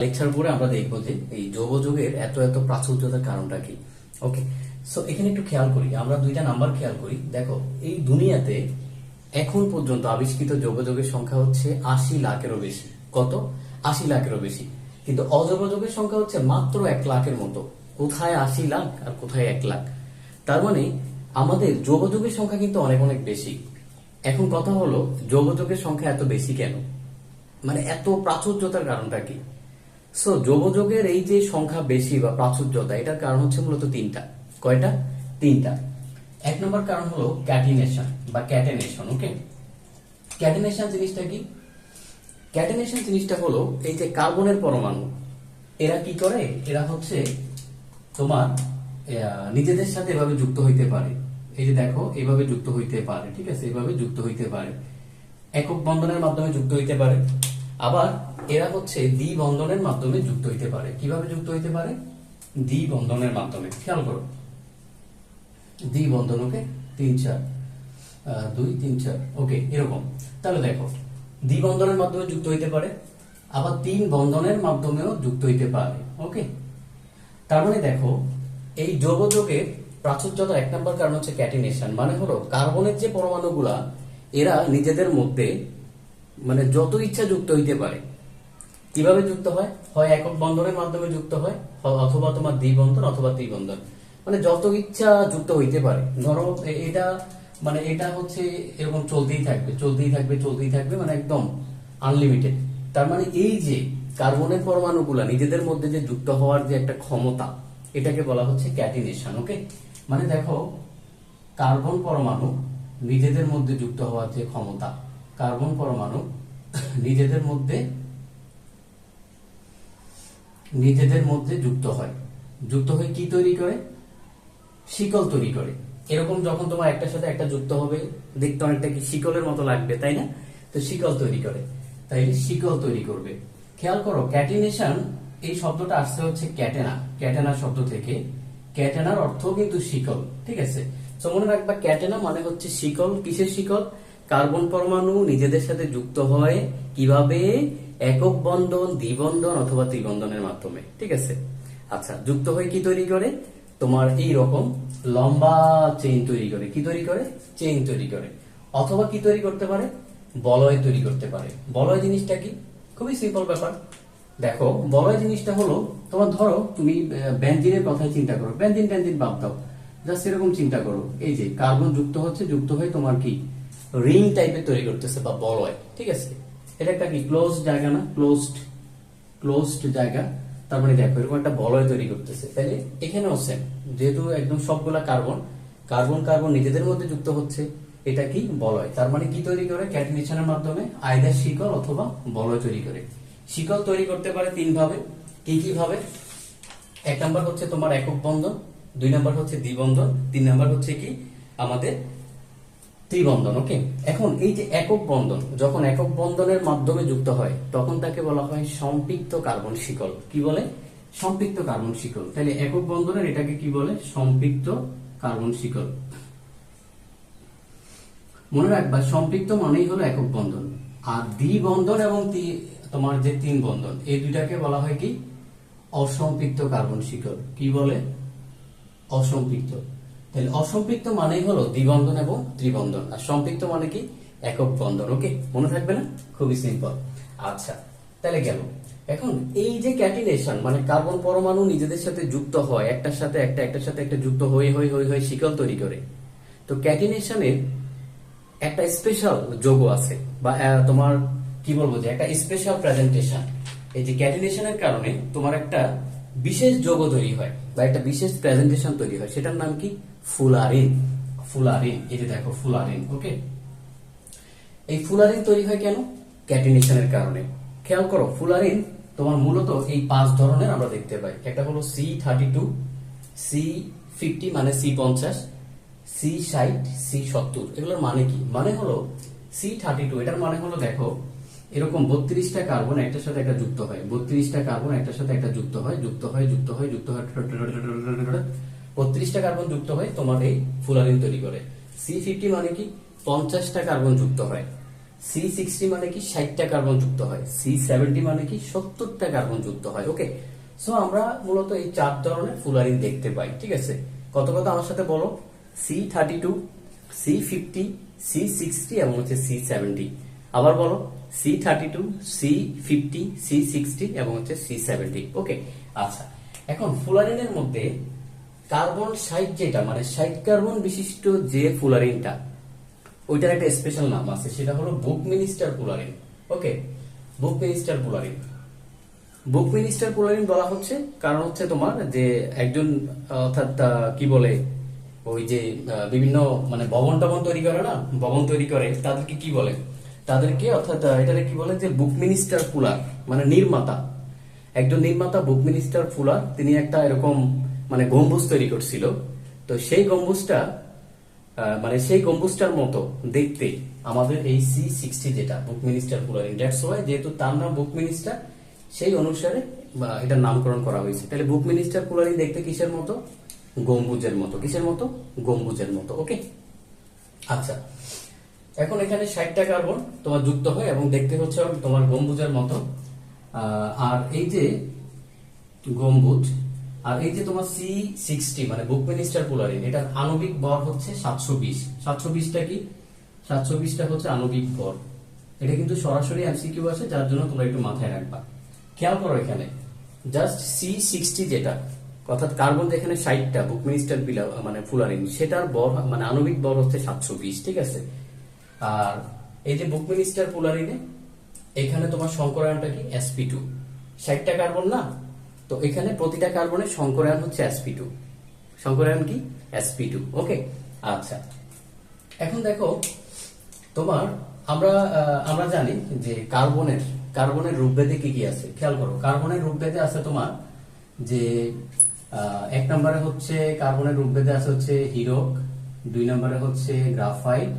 Lecture পরে আমরা দেখব যে এই যৌগ যুগের এত এত প্রাচুর্যতার কারণটা কি। ওকে সো এখানে একটু খেয়াল করি, আমরা দুইটা নাম্বার খেয়াল করি। দেখো, এই দুনিয়াতে এখন পর্যন্ত আবিষ্কৃত যৌগ যুগের সংখ্যা হচ্ছে আশি লাখেরও বেশি। কত? আশি লাখেরও বেশি। কিন্তু অযৌগ যুগের সংখ্যা হচ্ছে মাত্র এক লাখের মতো। কোথায় আশি লাখ আর কোথায় এক লাখ? তার মানে আমাদের যৌগ যুগের সংখ্যা কিন্তু অনেক অনেক বেশি। এখন কথা হলো, যোগাযোগের সংখ্যা এত বেশি কেন? মানে এত প্রাচুর্যতার কারণটা কি? সো যোগযোগের এই যে সংখ্যা বেশি বা প্রাচুর্যতা, এটার কারণ হচ্ছে মূলত তিনটা। কয়টা? তিনটা। এক নম্বর কারণ হলো ক্যাটিনেশন বা ক্যাটেনেশন, ওকে? ক্যাটেনেশন জিনিসটা কি? ক্যাটেনেশন জিনিসটা হলো এই যে কার্বনের পরমাণু, এরা কি করে? এরা হচ্ছে তোমার নিজেদের সাথে এভাবে যুক্ত হইতে পারে। এই যে দেখো, এভাবে যুক্ত হইতে পারে, ঠিক আছে? এভাবে যুক্ত হইতে পারে। একক বন্ধনের মাধ্যমে যুক্ত হইতে পারে। আবার এরা হচ্ছে দ্বি বন্ধনের মাধ্যমে যুক্ত হইতে পারে। কীভাবে যুক্ত হইতে পারে? দ্বি বন্ধনের মাধ্যমে। খেয়াল করো। দ্বি বন্ধন ওকে? তিন চার দুই, তিন চার, ওকে, এরকম। তাহলে দেখো দ্বি বন্ধনের মাধ্যমে যুক্ত হইতে পারে, আবার তিন বন্ধনের মাধ্যমেও যুক্ত হইতে পারে, ওকে? তার মানে দেখো, এই যৌগ যোগের প্রাচুর্যতার এক নম্বর কারণ হচ্ছে ক্যাটিনেশন। মানে হলো, কার্বনের যে পরমাণুগুলা, এরা নিজেদের মধ্যে মানে যত ইচ্ছা যুক্ত হইতে পারে। কীভাবে যুক্ত হয়? হয় একক বন্ধনের মাধ্যমে যুক্ত হয় অথবা তোমার দ্বিবন্ধন অথবা ত্রিবন্ধন। মানে যত ইচ্ছা যুক্ত হইতে পারে। ধরো এটা মানে এটা হচ্ছে এরকম চলতেই থাকবে চলতেই থাকবে চলতেই থাকবে মানে একদম আনলিমিটেড তার মানে এই যে কার্বনের পরমাণুগুলা, নিজেদের মধ্যে যে যুক্ত হওয়ার যে একটা ক্ষমতা, এটাকে বলা হচ্ছে ক্যাটিনেশন, ওকে? মানে দেখো, কার্বন পরমাণু নিজেদের মধ্যে যুক্ত হওয়ার যে ক্ষমতা কার্বন পরমাণু নিজেদের মধ্যে নিজেদের মধ্যে যুক্ত হয়। যুক্ত হয়ে কি তৈরি করে? শিকল তৈরি করে। এরকম যখন তোমার একটার সাথে একটা যুক্ত হবে, দেখতে অনেকটা কি শিকলের মতো লাগবে, তাই না? তো শিকল তৈরি করে। তাই শিকল তৈরি করবে। খেয়াল করো, ক্যাটিনেশন, এই শব্দটা আসছে হচ্ছে ক্যাটেনা। ক্যাটেনা শব্দ থেকে। ক্যাটেনার অর্থ কিন্তু শিকল, ঠিক আছে? তো মনে রাখবা, ক্যাটেনা মানে হচ্ছে শিকল। কিসের শিকল? কার্বন পরমাণু নিজেদের সাথে যুক্ত হয় কীভাবে? একক বন্ধন, দ্বিবন্ধন অথবা ত্রিবন্ধনের মাধ্যমে। ঠিক আছে? আচ্ছা যুক্ত হয়ে কি তৈরি করে? তোমার এই রকম লম্বা চেইন তৈরি করে। কি তৈরি করে? চেইন তৈরি করে। অথবা কি তৈরি করতে পারে? বলয় তৈরি করতে পারে। বলয় জিনিসটা কি? খুবই সিম্পল ব্যাপার। দেখো, বলয় জিনিসটা হলো, তোমার ধরো, তুমি বেঞ্জিনের কথাই চিন্তা করো। বেঞ্জিন বেঞ্জিন বাদ দাও। জাস্ট এরকম চিন্তা করো। এই যে কার্বন যুক্ত হচ্ছে, যুক্ত হয়ে তোমার কি? রিং টাইপের তৈরি করতেছে বা বলয় ঠিক আছে? এটা একটা কি? ক্লোজ জায়গা না? ক্লোজড ক্লোজড জায়গা। তার মানে দেখো, এরকম একটা বলয় তৈরি করতেছে। তাহলে এখানেও সেম যেহেতু একদম সবগুলা কার্বন কার্বন কার্বন নিজেদের মধ্যে যুক্ত হচ্ছে, এটা কি? বলয় তার মানে কি তৈরি করে? ক্যাটিনেশনের মাধ্যমে আয়দার শিকল অথবা বলয় তৈরি করে। শিকল তৈরি করতে পারে তিন ভাবে। কি কি ভাবে? এক নাম্বার হচ্ছে তোমার একক বন্ধন, দুই নাম্বার হচ্ছে দ্বিবন্ধন তিন নাম্বার হচ্ছে কি? আমাদের ত্রিবন্ধন ওকে এখন এই যে একক বন্ধন, যখন একক বন্ধনের মাধ্যমে যুক্ত হয়, তখন তাকে বলা হয় সম্পৃক্ত কার্বন শিকল। কি বলে? সম্পৃক্ত কার্বন শিকল। তাহলে একক বন্ধনের এটাকে কি বলে? সম্পৃক্ত কার্বন শিকল। মনে রাখবা, সম্পৃক্ত মানেই হলো একক বন্ধন। আর দ্বিবন্ধন এবং তোমার যে তিন বন্ধন, এই দুইটাকে বলা হয় কি? অসম্পৃক্ত কার্বন শিকল। কি বলে? অসম্পৃক্ত। তাহলে অসম্পৃক্ত মানেই হলো দ্বিবন্ধন এবং ত্রিবন্ধন। আর সম্পৃক্ত মানে কি? একক বন্ধন, ওকে? মনে থাকবে না? খুবই সিম্পল আচ্ছা তাহলে গেল। এখন এই যে ক্যাটিনেশন মানে কার্বন পরমাণু নিজেদের সাথে যুক্ত হয়, একটার সাথে একটা, একটার সাথে একটা যুক্ত হয়ে হয়ে হয়ে হয়ে শিকল তৈরি করে, তো ক্যাটিনেশনের একটা স্পেশাল যোগ আছে, বা তোমার কি বলব যে একটা স্পেশাল প্রেজেন্টেশন এই যে ক্যাটিনেশনের কারণে তোমার একটা বিশেষ যোগ তৈরি হয় বা একটা বিশেষ প্রেজেন্টেশন তৈরি হয়, সেটার নাম কি? ফুলারিন। ফুলারিন যে দেখো, ফুলারিন ওকে এই ফুলারিন তৈরি হয় কেন? ক্যাটিনেশনের কারণে। খেয়াল করো, ফুলারিন তোমার মূলত এই পাঁচ ধরনের আমরা দেখতে পাই। একটা হলো C thirty two C fifty মানে সি পঞ্চাশ সি ষাট সি সত্তর। এগুলোর মানে কি? মানে হলো সি থার্টি টু এটার মানে হলো দেখো এরকম বত্রিশটা কার্বন একটার সাথে একটা যুক্ত হয় বত্রিশটা কার্বন একটার সাথে একটা যুক্ত হয় যুক্ত হয় যুক্ত হয় যুক্ত হয় বত্রিশটা কার্বন যুক্ত হয় তোমার এই ফুলারিন তৈরি করে সি ফিফটি মানে কি পঞ্চাশটা কার্বন যুক্ত হয় সি সিক্সটি মানে কি ষাটটা কার্বন যুক্ত হয় সি সেভেন্টি মানে কি সত্তরটা কার্বন যুক্ত হয় ওকে সো আমরা মূলত এই চার ধরনের ফুলারিন দেখতে পাই ঠিক আছে কত কত আমার সাথে বলো C thirty two C fifty C sixty এবং হচ্ছে সি সেভেন্টি আবার বলো C thirty two C fifty C sixty এবং হচ্ছে সি সেভেন্টি ওকে আচ্ছা। এখন ফুলারিনের মধ্যে কার্বন ষাট যেটা মানে ষাট কার্বন বিশিষ্ট যে ফুলারিনটা, ওইটার একটা স্পেশাল নাম আছে, সেটা হলো buckminsterfullerene okay buckminsterfullerene. Buckminsterfullerene বলা হচ্ছে কারণ হচ্ছে তোমার যে একজন, অর্থাৎ কি বলে, ওই যে বিভিন্ন মানে ভবন টবন তৈরি করে না, ভবন তৈরি করে, তাদেরকে কি বলে? তাদেরকে, অর্থাৎ এটাকে কি বলে যে বুক মিনিস্টার পুলার মানে নির্মাতা। একজন নির্মাতা বুক মিনিস্টার ফুলার তিনি একটা এরকম মানে গম্বুজ তৈরি করছিল। তো সেই গম্বুজটা মানে সেই গম্বুজটার মতো দেখতে আমাদের এই সি সিক্সটি যেটা buckminsterfullerene that's why যেহেতু তার নাম বুক মিনিস্টার সেই অনুসারে, বা, এটার নামকরণ করা হয়েছে। তাহলে বুক মিনিস্টার পুলারিং দেখতে কিসের মতো? গম্বুজের মতো। কিসের মতো? গম্বুজের মতো ওকে আচ্ছা। এখন এখানে ষাটটা কার্বন তোমার যুক্ত হয় এবং দেখতে হচ্ছে তোমার গম্বুজের মতো। আর এই যে গম্বুজ, আর এই যে তোমার সি সিক্সটি মানে বুক মিনিস্টার পোলারিন, এটার আণবিক ভর হচ্ছে সাতশো বিশ। সাতশো বিশটা কি? সাতশো বিশটা হচ্ছে আণবিক ভর। এটা কিন্তু সরাসরি এমসিকিউ আছে, যার জন্য তোমরা একটু মাথায় রাখবা। খেয়াল করো এখানে জাস্ট সি সিক্সটি যেটা, অর্থাৎ কার্বন যেখানে ষাটটা, বুক মিনিস্টার পিলা মানে ফুলারিন সেটার বর মানে আণবিক বর হচ্ছে সাতশো বিশ, ঠিক আছে? আর এই যে বুক মিনিস্টার পোলারিনে এখানে তোমার সংকরায়নটা কি? এসপি টু ষাটটা কার্বন না? তো এখানে প্রতিটা কার্বনের সংকরায়ন হচ্ছে এসপি টু সংকরায়ন কি? এসপি টু ওকে আচ্ছা। এখন দেখো, তোমার আমরা আমরা জানি যে কার্বনের কার্বনের রূপভেদে কি কি আছে? খেয়াল করো, কার্বনের রূপভেদে আছে তোমার যে এক নম্বরে হচ্ছে, কার্বনের রূপভেদে আছে হচ্ছে হিরক, দুই নম্বরে হচ্ছে গ্রাফাইট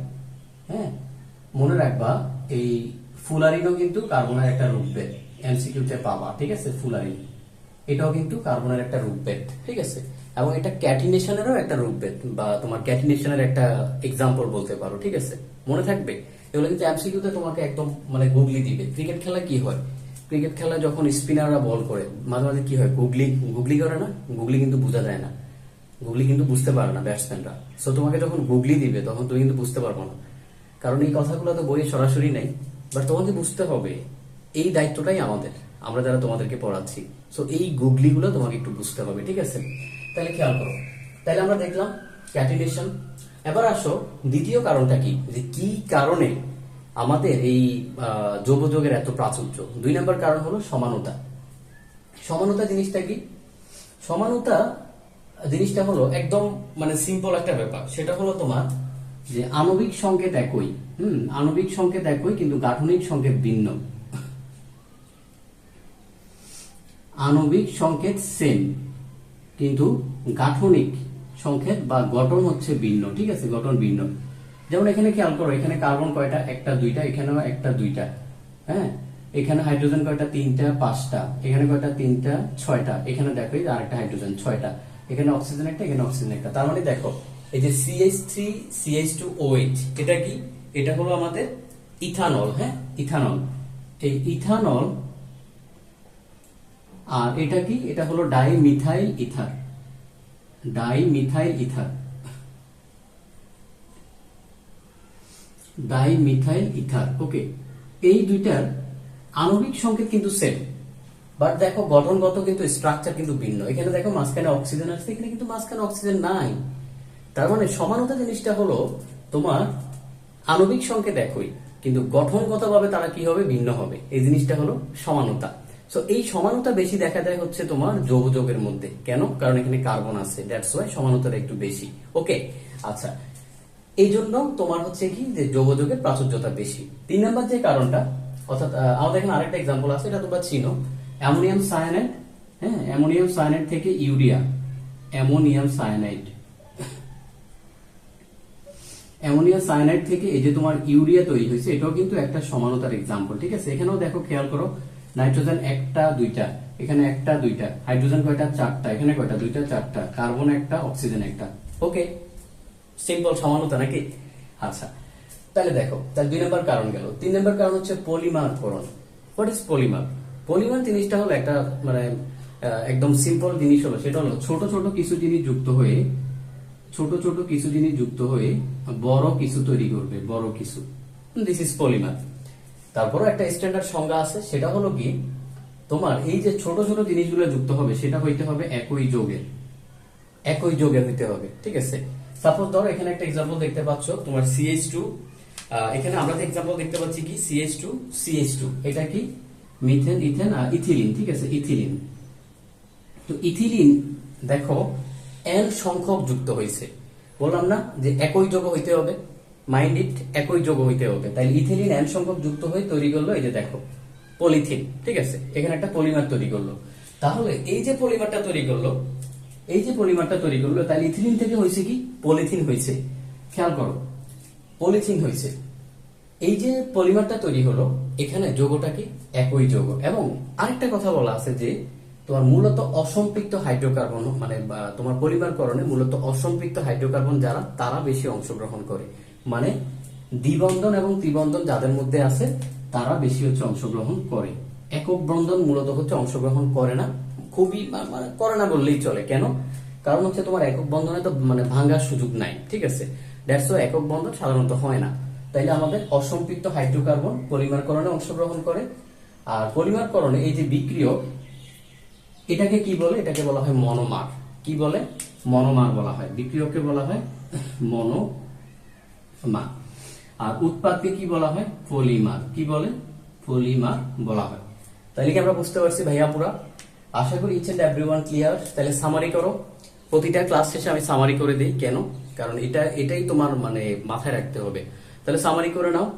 হ্যাঁ মনে রাখবা, এই ফুলারিনও কিন্তু কার্বনের একটা রূপভেদ এমসিকিউতে পাবা, ঠিক আছে, ফুলারিন। এটাও কিন্তু কার্বনের একটা রূপভেদ ঠিক আছে? এবং এটা ক্যাটিনেশনেরও একটা রূপভেদ বা তোমার ক্যাটিনেশনের একটা এক্সাম্পল বলতে পারো, ঠিক আছে? মনে থাকবে? এগুলো কিন্তু এমসিকিউতে তোমাকে একদম মানে গুগলি দিবে। ক্রিকেট খেলা কি হয়? ক্রিকেট খেলা যখন স্পিনাররা বল করে, মাঝে মাঝে কি হয়? গুগলি গুগলি করে না? গুগলি কিন্তু বোঝা যায় না। গুগলি কিন্তু বুঝতে পারে না ব্যাটসম্যানরা। সো তোমাকে যখন গুগলি দিবে, তখন তুমি কিন্তু বুঝতে পারব না। কারণ এই কথাগুলো তো বইয়ে সরাসরি নেই বাট তোমাকে বুঝতে হবে এই দায়িত্বটাই আমাদের আমরা যারা তোমাদেরকে পড়াচ্ছি। সো এই গুগলিগুলো তোমাকে একটু বুঝতে হবে ঠিক আছে? তাহলে খেয়াল করো। তাহলে আমরা দেখলাম ক্যাটিনেশন এবার আসো দ্বিতীয় কারণটা কি? যে কি কারণে আমাদের এই আহ, যৌবযোগের এত প্রাচুর্য? দুই নম্বর কারণ হলো সমানতা। সমানতা জিনিসটা কি? সমানতা জিনিসটা হলো একদম মানে সিম্পল একটা ব্যাপার। সেটা হলো তোমার যে আণবিক সংকেত একই, হুম, আণবিক সংকেত একই, কিন্তু গাঠনিক সংকেত ভিন্ন। আণবিক সংকেত সেম কিন্তু গাঠনিক সংকেত বা গঠন হচ্ছে ভিন্ন, ঠিক আছে, গঠন ভিন্ন। যেমন এখানে খেয়াল করো, এখানে কার্বন কয়টা? একটা, দুইটা, এখানেও একটা, দুইটা হ্যাঁ? এখানে হাইড্রোজেন কয়টা? তিনটা, পাঁচটা, এখানে কয়টা? তিনটা, ছয়টা, এখানে দেখো আরেকটা হাইড্রোজেন ছয়টা, এখানে অক্সিজেন একটা, এখানে অক্সিজেন একটা। তার মানে দেখো এই যে C H three C H two O H এটা কি? এটা হলো আমাদের ইথানল হ্যাঁ? ইথানল। এই ইথানল আর এটা কি? এটা হলো dimethyl ether. Dimethyl ether. Dimethyl ether, okay. এই দুইটার আণবিক সংকেত কিন্তু সেম বাট দেখো গঠনগত কিন্তু স্ট্রাকচার কিন্তু ভিন্ন। এখানে দেখো মাঝখানে অক্সিজেন আছে এখানে কিন্তু মাঝখানে অক্সিজেন নাই। তার মানে সমানতা জিনিসটা হলো তোমার আণবিক সংকেত একই, কিন্তু গঠনগতভাবে তারা কি হবে? ভিন্ন হবে। এই জিনিসটা হলো সমানতা। সো এই সমানতা বেশি দেখা যায় হচ্ছে তোমার যৌগযোগের মধ্যে। কেন? কারণ এখানে কার্বন আছে। দ্যাটস ওয়াই সমানতাটা একটু বেশি। ওকে আচ্ছা। এই জন্য তোমার হচ্ছে কি? যে যৌগযোগের প্রাচুর্যতা বেশি। তিন নম্বর যে কারণটা, অর্থাৎ আমাদের এখানে আরেকটা এক্সাম্পল আছে, এটা তোমরা চিনো। অ্যামোনিয়াম সায়ানাইড হ্যাঁ? অ্যামোনিয়াম সায়ানাইড থেকে urea. Ammonium cyanide. Ammonia cyanide থেকে এই যে তোমার ইউরিয়া তৈরি হয়েছে, এটাও কিন্তু একটা সমানতার এক্সাম্পল ঠিক আছে? এখানেও দেখো, খেয়াল করো, নাইট্রোজেন একটা, দুইটা, এখানে একটা, দুইটা, হাইড্রোজেন কয়টা? চারটা, এখানে কয়টা? দুইটা, চারটা, কার্বন একটা, অক্সিজেন একটা, ওকে? সিম্পল সমানতা নাকি? আচ্ছা তাহলে দেখো, তাহলে দুই নম্বর কারণ গেল। তিন নম্বর কারণ হচ্ছে পলিমার পলিমারকরণ। হোয়াট ইজ পলিমার পলিমার জিনিসটা হলো একটা মানে একদম সিম্পল জিনিস হলো, সেটা হলো ছোট ছোট কিছু জিনিস যুক্ত হয়ে ছোট ছোট কিছু জিনিস যুক্ত হয়ে বড় কিছু তৈরি করবে, বড় কিছু। দিস ইজ পলিমার তারপরও একটা স্ট্যান্ডার্ড সংজ্ঞা আছে, সেটা হলো কি তোমার এই যে ছোট ছোট জিনিসগুলো যুক্ত হবে, সেটা হইতে হবে একই যোগের। একই যোগে হইতে হবে, ঠিক আছে? সাপোজ ধরো, এখানে একটা এক্সাম্পল দেখতে পাচ্ছ, তোমার সিএইচ টু এখানে আমরা এক্সাম্পল দেখতে পাচ্ছি কি? সিএইচ টু সিএইচ টু এটা কি? মিথেন, ইথেন আর ইথিলিন, ঠিক আছে? ইথিলিন। তো ইথিলিন, দেখো এন সংখ্যক যুক্ত হয়েছে বললাম না যে একই যোগ হইতে হবে। মাইন্ড ইট একই যোগ হইতে হবে। তাই ইথিলিন এন সংখ্যক যুক্ত হয়ে তৈরি করল এই যে দেখো, পলিথিন, ঠিক আছে? এখানে একটা পলিমার তৈরি করল। তাহলে এই যে পলিমারটা তৈরি করল, এই যে পলিমারটা তৈরি করল তাহলে ইথিলিন থেকে হয়েছে কি? পলিথিন হয়েছে খেয়াল করো, পলিথিন হয়েছে এই যে পলিমারটা তৈরি হলো, এখানে যোগটা কি? একই যোগ। এবং আরেকটা কথা বলা আছে যে তোমার মূলত অসম্পৃক্ত হাইড্রোকার্বন মানে তোমার পরিবারকরণে মূলত অসম্পৃক্ত হাইড্রোকার্বন যারা, তারা বেশি অংশগ্রহণ করে। মানে দ্বিবন্ধন এবং ত্রিবন্ধন যাদের মধ্যে আছে, তারা বেশি হচ্ছে অংশগ্রহণ করে। একক বন্ধন মূলত হচ্ছে অংশগ্রহণ করে না, খুবই মানে করে না বললেই চলে। কেন? কারণ হচ্ছে তোমার একক বন্ধনে তো মানে ভাঙার সুযোগ নাই, ঠিক আছে? একক বন্ধন সাধারণত হয় না। তাইলে আমাদের অসম্পৃক্ত হাইড্রোকার্বন পলিমারকরণে অংশগ্রহণ করে, আর পলিমারকরণে এই যে বিক্রিয়ক এটাকে কি বলে? এটাকে বলা হয় মনোমার। কি বলে? মনোমার বলা হয়। বিক্রিয়ককে বলা হয় মনোমার। আর উৎপাদকে কি বলা হয়? পলিমার। কি বলে? পলিমার বলা হয়। তাহলে কি আমরা বুঝতে পারছি ভাইয়া পুরা? আশা করি each and every one clear তাহলে সামারি করো। প্রতিটা ক্লাস শেষে আমি সামারি করে দিই। কেন? কারণ এটা, এটাই তোমার মানে মাথায় রাখতে হবে। তাহলে সামারি করে নাও।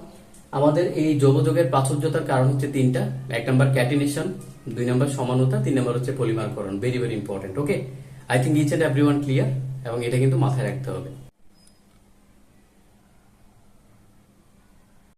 আমাদের এই যোগযোগের প্রাচুর্যতার কারণ হচ্ছে তিনটা। এক নম্বর ক্যাটিনেশন দুই নম্বর সমানতা, তিন নম্বর হচ্ছে পলিমারকরণ very very important okay I think each and every one clear এবং এটা কিন্তু মাথায় রাখতে হবে।